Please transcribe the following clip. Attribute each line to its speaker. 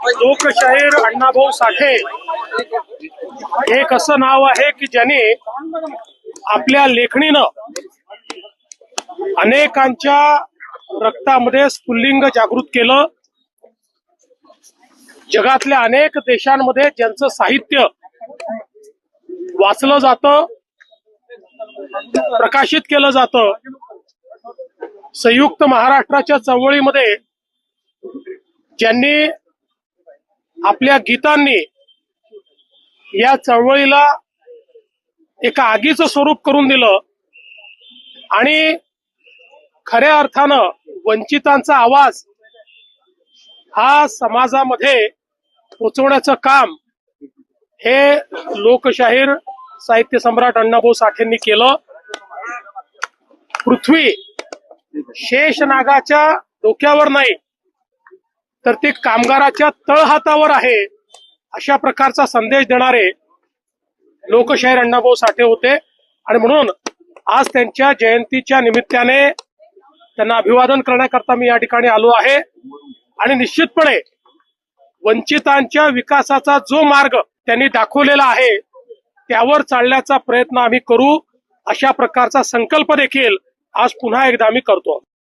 Speaker 1: लोकशाहीर अण्णाभाऊ साठे. एक असं नाव आहे की ज्याने आपल्या लेखणीनं अनेकांच्या रक्तामध्ये स्फुल्लिंग जागृत केलं. जगातल्या अनेक देशांमध्ये ज्यांचं साहित्य वाचलं जातं प्रकाशित केलं जातं संयुक्त महाराष्ट्राच्या चळवळीमध्ये ज्यांनी आपल्या गीतांनी या चळवळीला एका आगीचं स्वरूप करून दिलं आणि खऱ्या अर्थानं वंचितांचा आवाज हा समाजामध्ये पोचवण्याचं काम हे लोकशाहीर साहित्य सम्राट अण्णाभाऊ साठेंनी केलं. पृथ्वी शेषनागाच्या डोक्यावर नाही. तर ते कामगाराच्या तळहातावर आहे अशा प्रकारचा संदेश देणारे लोकशाहीर अण्णाभाऊ साठे होते. आणि म्हणून आज त्यांच्या जयंतीच्या निमित्ताने त्यांना अभिवादन करण्याकरता मी या ठिकाणी आलो आहे. आणि निश्चितपणे वंचितांच्या विकासाचा जो मार्ग त्यांनी दाखवलेला आहे त्यावर चालण्याचा प्रयत्न आम्ही करू अशा प्रकारचा संकल्प देखील आज पुन्हा एकदा आम्ही करतो.